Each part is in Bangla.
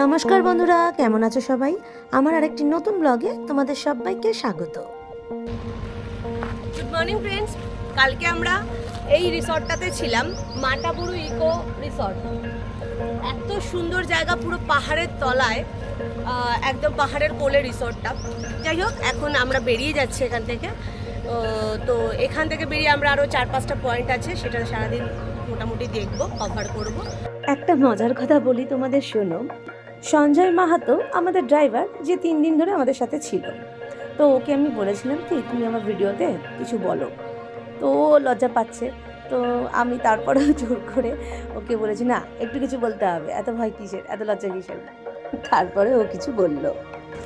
নমস্কার বন্ধুরা, কেমন আছো সবাই? আমার আরেকটি নতুন ব্লগে তোমাদের সবাইকে স্বাগত। গুড মর্নিং ফ্রেন্ডস কালকে আমরা এই রিসর্টটাতে ছিলাম মাটাপুরু ইকো রিসর্ট। এত সুন্দর জায়গা, পুরো পাহাড়ের তলায় একদম পাহাড়ের কোলে রিসর্টটা। যাই হোক, এখন আমরা বেরিয়ে যাচ্ছি এখান থেকে। তো এখান থেকে বেরিয়ে আমরা আরও চার পাঁচটা পয়েন্ট আছে, সেটা সারাদিন মোটামুটি দেখব কভার করব। একটা মজার কথা বলি তোমাদের শোনো। সঞ্জয় মাহাতো আমাদের ড্রাইভার যে তিন দিন ধরে আমাদের সাথে ছিল। তো ওকে আমি বলেছিলাম কি তুমি আমার ভিডিওতে কিছু বলো। তো ও লজ্জা পাচ্ছে। তো আমি তারপরেও জোর করে ওকে বলেছি না একটু কিছু বলতে হবে। এত ভয় কিসের? এত লজ্জা কিসের? তারপরে ও কিছু বলল।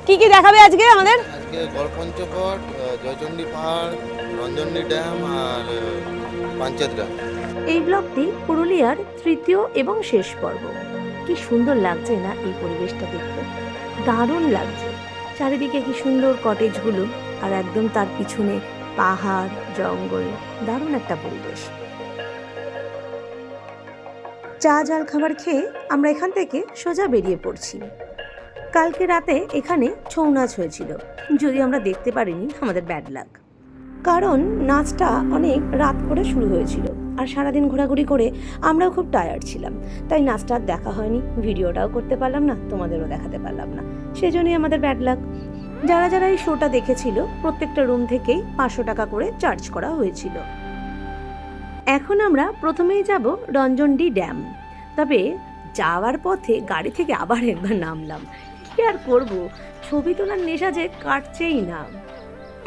কি কি দেখাবে আজকে আমাদের? আজকে গড়পঞ্চকোট আহ, জয়চণ্ডী পাহাড় রঞ্জনী ড্যাম আর পাঞ্চেত ড্যাম এই ব্লগটি পুরুলিয়ার তৃতীয় এবং শেষ পর্ব। কি সুন্দর লাগছে না এই পরিবেশটা দেখতে? দারুণ লাগছে। চারিদিকে কি সুন্দর কটেজগুলো আর একদম তার পিছনে পাহাড়, জঙ্গল, দারুণ একটা পরিবেশ। চা, জল খাবার খেয়ে আমরা এখান থেকে সোজা বেরিয়ে পড়ছি। কালকে রাতে এখানে ছৌ নাচ হয়েছিল। যদি আমরা দেখতে পারিনি আমাদের ব্যাড লাক কারণ নাচটা অনেক রাত করে শুরু হয়েছিল। আর সারাদিন ঘোরাঘুরি করে আমরাও খুব টায়ার্ড ছিলাম। তাই নাচটা দেখা হয়নি, ভিডিওটাও করতে পারলাম না, তোমাদেরও দেখাতে পারলাম না। সেজন্যই আমাদের ব্যাড লাক যারা যারা এই শোটা দেখেছিল, প্রত্যেকটা রুম থেকেই পাঁচশো টাকা করে চার্জ করা হয়েছিল। এখন আমরা প্রথমেই যাব রঞ্জনডি ড্যাম তবে যাওয়ার পথে গাড়ি থেকে আবার একবার নামলাম। কি আর করব? ছবি তোলার নেশা যে কাটছেই না।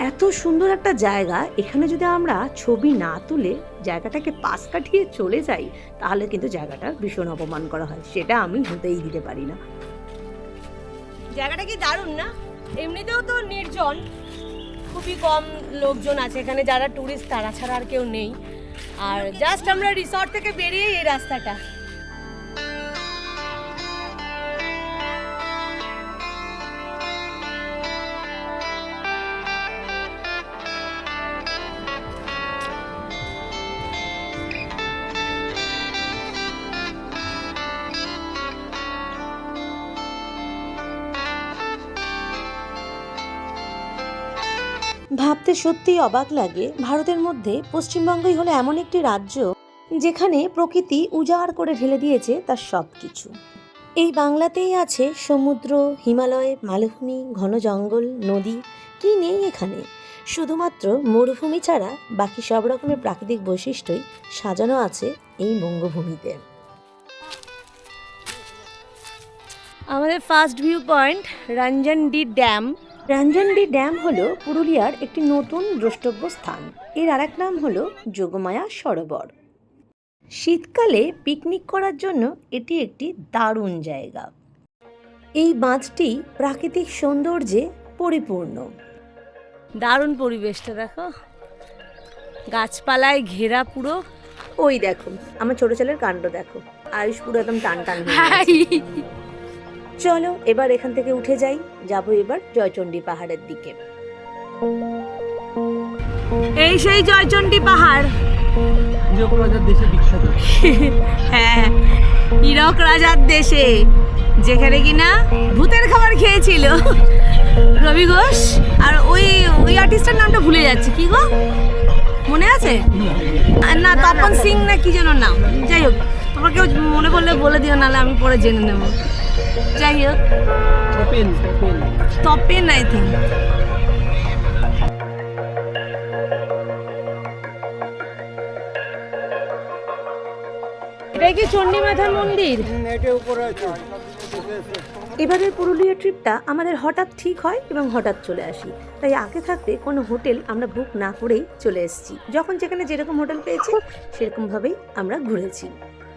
এত সুন্দর একটা জায়গা, এখানে যদি আমরা ছবি না তুলে জায়গাটাকে পাশ কাটিয়ে চলে যাই, তাহলে কিন্তু জায়গাটার ভীষণ অপমান করা হয়। সেটা আমি হতেই দিতে পারি না। জায়গাটা কি দারুণ না? এমনিতেও তো নির্জন। খুবই কম লোকজন আছে এখানে যারা ট্যুরিস্ট তারা ছাড়া আর কেউ নেই। আর জাস্ট আমরা রিসর্ট থেকে বেরিয়ে এই রাস্তাটা। ভাবতে সত্যিই অবাক লাগে। ভারতের মধ্যে পশ্চিমবঙ্গই হলো এমন একটি রাজ্য যেখানে প্রকৃতি উজাড় করে ঢেলে দিয়েছে তার সব কিছু এই বাংলাতেই আছে সমুদ্র, হিমালয়, মালভূমি, ঘন জঙ্গল, নদী, কি নেই এখানে? শুধুমাত্র মরুভূমি ছাড়া বাকি সব রকমের প্রাকৃতিক বৈশিষ্ট্যই সাজানো আছে এই বঙ্গভূমিতে। আমাদের first view point Ranjandih dam Ranjandih dam হলো পুরুলিয়ার একটি নতুন দ্রষ্টব্য স্থান। এর আরেক নাম হলো যোগমায়া সরোবর। শীতকালে পিকনিক করার জন্য এটি একটি দারুণ জায়গা। এই বাঁধটি প্রাকৃতিক সৌন্দর্যে পরিপূর্ণ। দারুণ পরিবেশটা দেখো। গাছপালায় ঘেরা পুরো। ওই দেখো আমার ছোট ছেলের কাণ্ড দেখো। আয়ুষ পুরো একদম টান টান। চলো এবার এখান থেকে উঠে যাই। যাব এবার জয়চণ্ডী পাহাড়ের দিকে। এই সেই জয়চণ্ডী পাহাড়। হীরক রাজার দেশে বিখ্যাত। হ্যাঁ হীরক রাজার দেশে যেখানে কিনা ভূতের খাবার খেয়েছিল। রবি ঘোষ আর ওই ওই আর্টিস্টের নামটা ভুলে যাচ্ছে। কি গো? মনে আছে? আর না তপন সিং না কি যেন নাম। যাই হোক তোমরা কেউ মনে করলে বলে দিও নাহলে আমি পরে জেনে নেব। যাই হোক তপেন আই থিঙ্ক এটা কি চণ্ডী মাথার মন্দির এবারের পুরুলিয়া ট্রিপটা আমাদের হঠাৎ ঠিক হয় এবং হঠাৎ চলে আসি। তাই আগে থাকতে কোনো হোটেল আমরা বুক না করেই চলে এসেছি। যখন যেখানে যেরকম হোটেল পেয়েছি সেরকমভাবেই আমরা ঘুরেছি।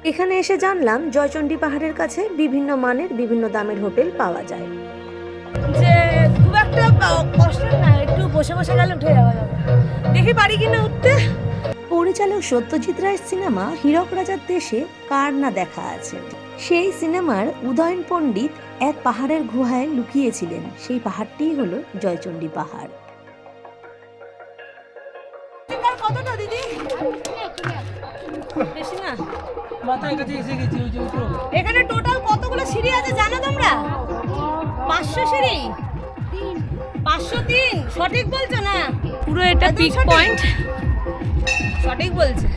এখানে এসে জানলাম জয়চণ্ডী পাহাড়ের কাছে বিভিন্ন মানের বিভিন্ন দামের হোটেল পাওয়া যায়। যে খুব একটা কষ্ট না একটু বসে বসে গেলে উঠে যাওয়া যাবে। দেখি পারি কিনা উঠতে। পরিচালক সত্যজিৎ রায়ের সিনেমা হীরক রাজার দেশে কার না দেখা আছে? সেই সিনেমার উদয়ন পণ্ডিত এক পাহাড়ের গুহায় লুকিয়েছিলেন। সেই পাহাড়টিই হলো জয়চণ্ডী পাহাড়। কতটা দিদি? বেশি না। মাথায় কাছে এসে গেছি ওই যে উঠো এখানে টোটাল কতগুলো সিঁড়ি আছে জানো তোমরা? পাঁচশো সিঁড়ি? পাঁচশো তিন সঠিক বলছো না? পুরো এটা পিক পয়েন্ট সঠিক। বলছে।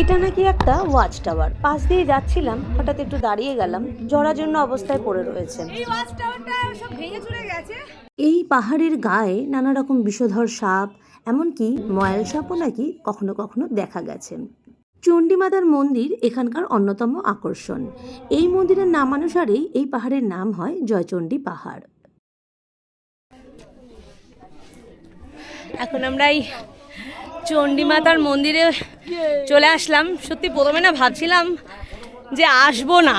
এটা নাকি একটা ওয়াচ টাওয়ার পাশ দিয়ে যাচ্ছিলাম হঠাৎ একটু দাঁড়িয়ে গেলাম জরাজন্য অবস্থায় পড়ে রয়েছে। এই ওয়াচ টাওয়ারটা সব ভেঙে চলে গেছে। এই পাহাড়ের গায়ে নানা রকম বিষধর সাপ এমনকি ময়াল সাপও নাকি কখনো কখনো দেখা গেছে। চণ্ডীমাতার মন্দির এখানকার অন্যতম আকর্ষণ। এই মন্দিরের নামানুসারেই এই পাহাড়ের নাম হয় জয়চণ্ডী পাহাড়। এখন আমরা এই চণ্ডী মাতার মন্দিরে চলে আসলাম। সত্যি প্রথমে না ভাবছিলাম যে আসব না।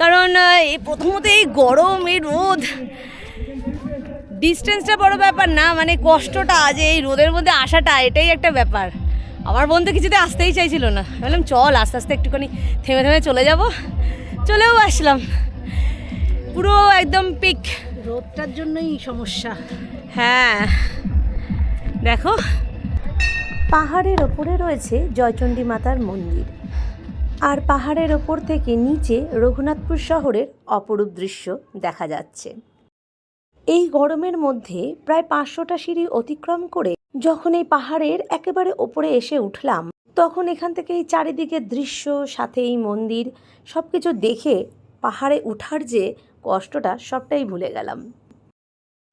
কারণ এই প্রথমত এই গরম, এই রোদ। ডিস্টেন্সটা বড় ব্যাপার না মানে কষ্টটা যে এই রোদের মধ্যে আসাটা, এটাই একটা ব্যাপার। আমার বোন তো কিছুতে আসতেই চাইছিল না। বললাম চল আস্তে আস্তে একটুখানি থেমে থেমে চলে যাব। চলেও আসলাম। পুরো একদম পিক রোদটার জন্যই সমস্যা। হ্যাঁ। দেখো। পাহাড়ের ওপরে রয়েছে জয়চণ্ডী মাতার মন্দির। আর পাহাড়ের ওপর থেকে নিচে রঘুনাথপুর শহরের অপরূপ দৃশ্য দেখা যাচ্ছে। এই গরমের মধ্যে প্রায় পাঁচশোটা সিঁড়ি অতিক্রম করে যখন এই পাহাড়ের একেবারে ওপরে এসে উঠলাম, তখন এখান থেকে এই চারিদিকের দৃশ্য, সাথে এই মন্দির সব কিছু দেখে পাহাড়ে ওঠার যে কষ্টটা, সবটাই ভুলে গেলাম।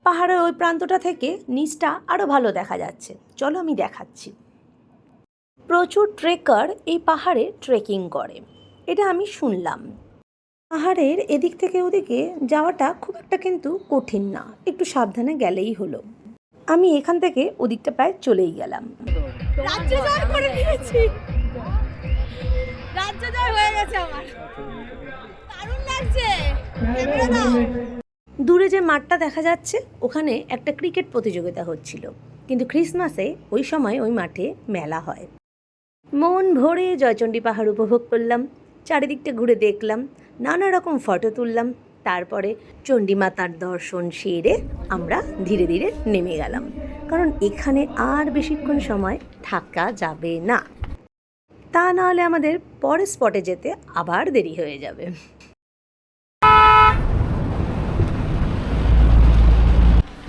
পাহাড়ের ওই প্রান্তটা থেকে নিচটা আরও ভালো দেখা যাচ্ছে। চলো আমি দেখাচ্ছি। প্রচুর ট্রেকার এই পাহাড়ে ট্রেকিং করে। এটা আমি শুনলাম। পাহাড়ের এদিক থেকে ওদিকে যাওয়াটা খুব একটা কিন্তু কঠিন না। একটু সাবধানে গেলেই হলো। আমি এখান থেকে ওদিকটা প্রায় চলেই গেলাম। রাজ্য করে নিয়েছি। হয়ে গেছে আমার। দারুণ লাগছে। দূরে যে মাঠটা দেখা যাচ্ছে ওখানে একটা ক্রিকেট প্রতিযোগিতা হচ্ছিল। কিন্তু ক্রিসমাসে ওই সময় ওই মাঠে মেলা হয়। মন ভরে জয়চণ্ডী পাহাড় উপভোগ করলাম চারিদিকটা ঘুরে দেখলাম নানা রকম ফটো তুললাম। তারপরে চণ্ডী মাতার দর্শন সেরে আমরা ধীরে ধীরে নেমে গেলাম। কারণ এখানে আর বেশিক্ষণ সময় থাকা যাবে না। তা নাহলে আমাদের পরের স্পটে যেতে আবার দেরি হয়ে যাবে।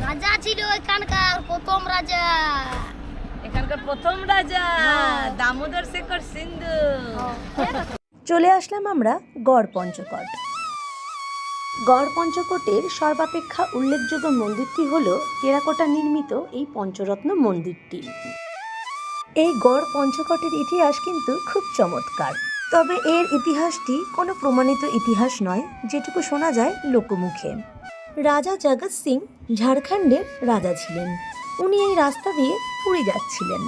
রাজা ছিল এখানকার প্রথম রাজা। এখানকার প্রথম রাজা দামোদর শেখর সিন্ধু। চলে আসলাম আমরা গড় পঞ্চকট গড় পঞ্চকোটের সর্বাপেক্ষা উল্লেখযোগ্য মন্দিরটি হল টেরাকোটা নির্মিত এই পঞ্চরত্ন মন্দিরটি। এই গড় পঞ্চকোটের ইতিহাস কিন্তু খুব চমৎকার। তবে এর ইতিহাসটি কোনো প্রমাণিত ইতিহাস নয়, যেটুকু শোনা যায় লোকমুখে। রাজা জগৎ সিং ঝাড়খণ্ডের রাজা ছিলেন। উনি এই রাস্তা দিয়ে পুরী যাচ্ছিলেন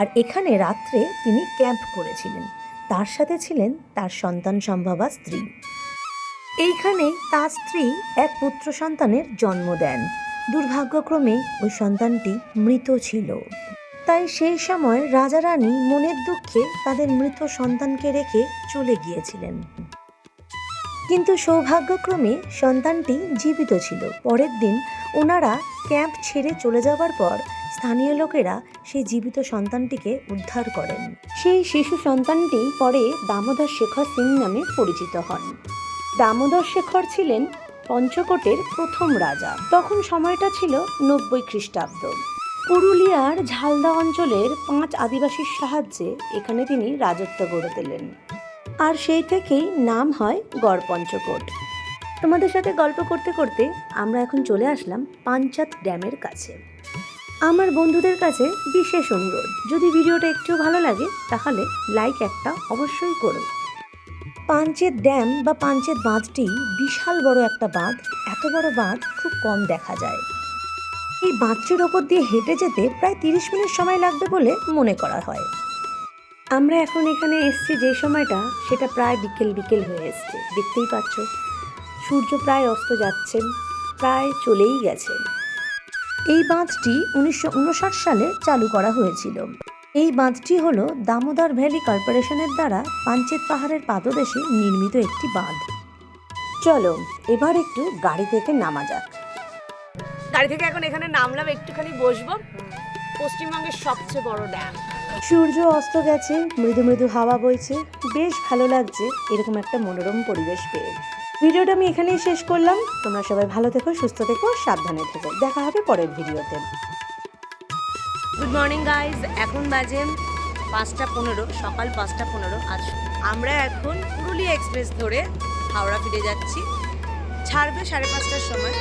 আর এখানে রাত্রে তিনি ক্যাম্প করেছিলেন। তার সাথে ছিলেন তার সন্তান সম্ভবা স্ত্রী। এইখানেই তার স্ত্রী এক পুত্র সন্তানের জন্ম দেন। দুর্ভাগ্যক্রমে ওই সন্তানটি মৃত ছিল। তাই সেই সময় রাজা রানী মনের দুঃখে তাদের মৃত সন্তানকে রেখে চলে গিয়েছিলেন। কিন্তু সৌভাগ্যক্রমে সন্তানটি জীবিত ছিল। পরের দিন ওনারা ক্যাম্প ছেড়ে চলে যাওয়ার পর স্থানীয় লোকেরা সেই জীবিত সন্তানটিকে উদ্ধার করেন। সেই শিশু সন্তানটি পরে দামোদর শেখর সিং নামে পরিচিত হন। দামোদর শেখর ছিলেন পঞ্চকোটের প্রথম রাজা। তখন সময়টা ছিল নব্বই খ্রিস্টাব্দ। পুরুলিয়ার ঝালদা অঞ্চলের পাঁচ আদিবাসীর সাহায্যে এখানে তিনি রাজত্ব গড়ে তোলেন। আর সেই থেকেই নাম হয় গড় পঞ্চকোট। তোমাদের সাথে গল্প করতে করতে আমরা এখন চলে আসলাম পাঞ্চাত ড্যামের কাছে। আমার বন্ধুদের কাছে বিশেষ অনুরোধ, যদি ভিডিওটা একটু ভালো লাগে, তাহলে লাইক একটা অবশ্যই করো পাঞ্চেত ড্যাম বা পাঞ্চেত বাঁধটি বিশাল বড় একটা বাঁধ। এত বড় বাঁধ খুব কম দেখা যায়। এই বাঁধটির ওপর দিয়ে হেঁটে যেতে প্রায় তিরিশ মিনিট সময় লাগবে বলে মনে করা হয়। আমরা এখন এখানে এসছি যে সময়টা, সেটা প্রায় বিকেল বিকেল হয়ে এসছে। দেখতেই পাচ্ছ, সূর্য প্রায় অস্ত যাচ্ছেন প্রায় চলেই গেছে। এই বাঁধটি উনিশশো উনষাট সালে চালু করা হয়েছিল। এই বাঁধটি হলো দামোদর ভ্যালি কর্পোরেশনের দ্বারা পাঞ্চেত পাহাড়ের পাদদেশে নির্মিত একটি বাঁধ। চলো এবার একটু গাড়ি থেকে নামা যাক। গাড়ি থেকে এখন এখানে নামলাম একটুখানি বসবো। পশ্চিমবঙ্গের সবচেয়ে বড় ড্যাম। সূর্য অস্ত গেছে মৃদু মৃদু হাওয়া বইছে। বেশ ভালো লাগছে এরকম একটা মনোরম পরিবেশ পেয়ে। ভিডিওটা আমি এখানেই শেষ করলাম। তোমরা সবাই ভালো থেকো সুস্থ থেকো সাবধানে থেকো। দেখা হবে পরের ভিডিওতে। গুড মর্নিং গাইজ এখন বাজে পাঁচটা পনেরো, সকাল পাঁচটা পনেরো। আজ আমরা এখন পুরুলিয়া এক্সপ্রেস ধরে হাওড়া ফিরে যাচ্ছি। ছাড়বে সাড়ে পাঁচটার সময়।